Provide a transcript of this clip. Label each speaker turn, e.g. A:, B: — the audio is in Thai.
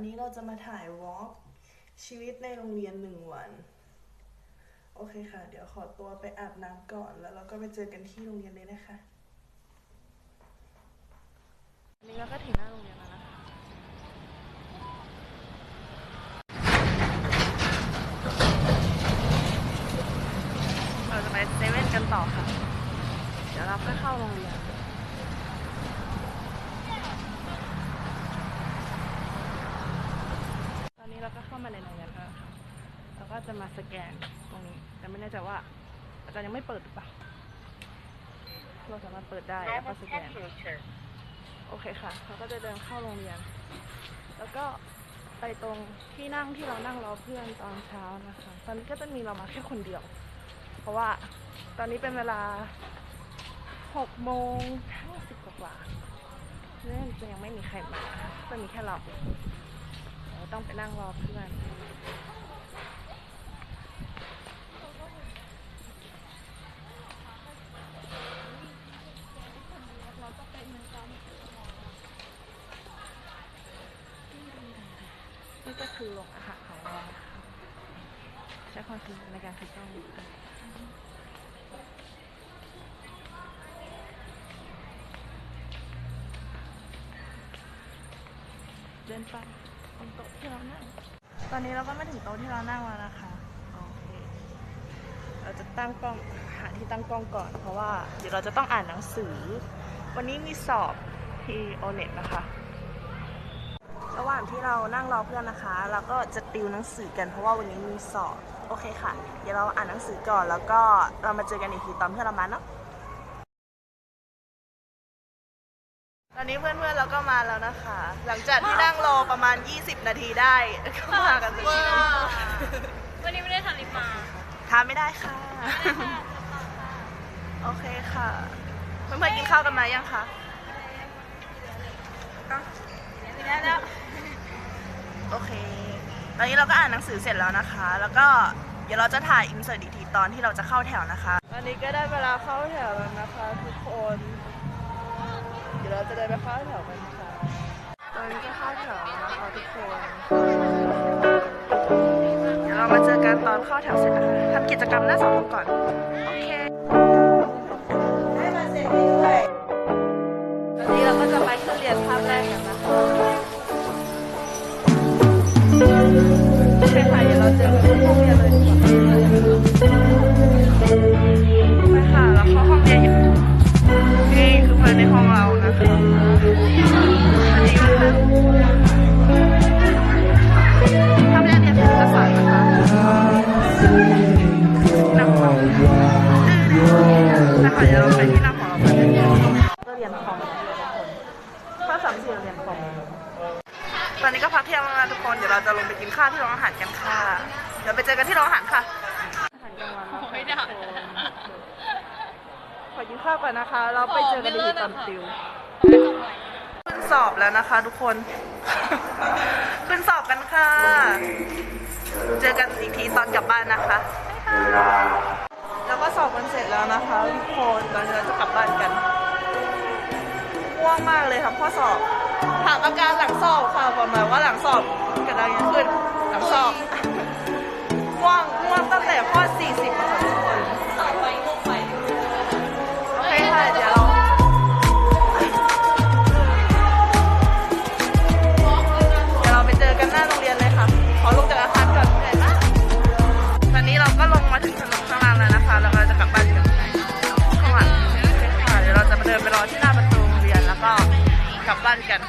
A: วันนี้เราจะมาถ่ายวอล์กชีวิตในโรงเรียนหนึ่งวัน โอเคค่ะ เดี๋ยวขอตัวไปอาบน้ำก่อน แล้วเราก็ไปเจอกันที่โรงเรียนเลยนะคะนี่เราก็ถึงหน้าโรงเรียนแล้วนะคะเราจะไปเซเว่นกันต่อค่ะ เดี๋ยวเราก็เข้าโรงเรียน ตอนนี้เราก็เข้ามาในโรงเรียนแล้วนะคะเราก็จะมาสแกนตรงนี้ แต่ไม่แน่ใจว่าอาจารย์ยังไม่เปิดหรือเปล่า เราสามารถเปิดได้แล้วก็สแกน โอเคค่ะ เราก็จะเดินเข้าโรงเรียน แล้วก็ไปตรงที่นั่งที่เรานั่งรอเพื่อนตอนเช้านะคะ ตอนนี้ก็จะมีเรามาแค่คนเดียว เพราะว่าตอนนี้เป็นเวลาหกโมงห้าสิบกว่าๆเนื่องจะยังไม่มีใครมา จะมีแค่เราเรา ต้องไปนั่งรอเพื่อนนี่ก็คือโรงอาหารของเราใช้ความคิดในการถือกล้องเดินไป ตรงโต๊ะที่เรานั่ง ตอนนี้เราก็มาถึงโต๊ะที่เรานั่งแล้วนะคะ โอเค เราจะตั้งกล้องหาที่ตั้งกล้องก่อน เพราะว่าเดี๋ยวเราจะต้องอ่านหนังสือ วันนี้มีสอบที่โอเน็ตนะคะ ระหว่างที่เรานั่งรอเพื่อนนะคะ เราก็จะติวหนังสือกันเพราะว่าวันนี้มีสอบ โอเคค่ะ เดี๋ยวเราอ่านหนังสือก่อนแล้วก็เรามาเจอกันอีกทีตอนเพื่อนเรามาเนาะ ตอนนี้เพื่อนๆเราก็มาแล้วนะคะ หลังจากที่นั่งรอประมาณ 20 นาทีได้ ก็มากันสักที
B: วันนี้ไม่ได้ทานลิปมา
A: ทานไม่ได้ค่ะ โอเคค่ะ เพื่อนๆกินข้าวกันมายังคะ
B: ไม่ได้แล้ว
A: โอเค ตอนนี้เราก็อ่านหนังสือเสร็จแล้วนะคะ แล้วก็เดี๋ยวเราจะถ่ายอินเสิร์ตอีกทีตอนที่เราจะเข้าแถวนะคะ ตอนนี้ก็ได้เวลาเข้าแถวแล้วนะคะทุกคน เดี๋ยวเราจะเดินไปเข้าแถวกันค่ะตอนนี้ก็เข้าแถวแล้วนะคะทุกคนเดี๋ยวเรามาเจอกันตอนเข้าแถวเสร็จนะคะทำกิจกรรมหน้าเสาธงก่อน โอเค นะคะเดี๋ยวเราไปที่นั่งของเรากันก็เรียนคอมภาคสามสี่เราเรียนคอมตอนนี้ก็พักเที่ยงแล้วนะทุกคน เดี๋ยวเราจะลงไปกินข้าวที่โรงอาหารกันค่ะ เดี๋ยวไปเจอกันที่โรงอาหารค่ะอาหารกลางวันแล้วค่ะ
B: ไม่ได้
A: ทุกคนขอกินข้าวก่อนนะคะ เราไปเจอกันดีตอนติวขึ้นสอบแล้วนะคะ ทุกคน ขึ้นสอบกันค่ะ เจอกันอีกทีตอนกลับบ้านนะคะแล้ว ก็สอบกันเสร็จแล้วนะคะทุกคนตอนนี้เราจะกลับบ้านกันง่วงมากเลยครับข้อสอบ ถามอาการหลังสอบค่ะบอกหน่อยว่าหลังสอบเกิดอะไรขึ้นหลังสอบง่วงง่วงตั้งแต่ข้อ 40ค่ะ เดินไปรอที่หน้าประตูโรงเรียนแล้วก็กลับบ้านกัน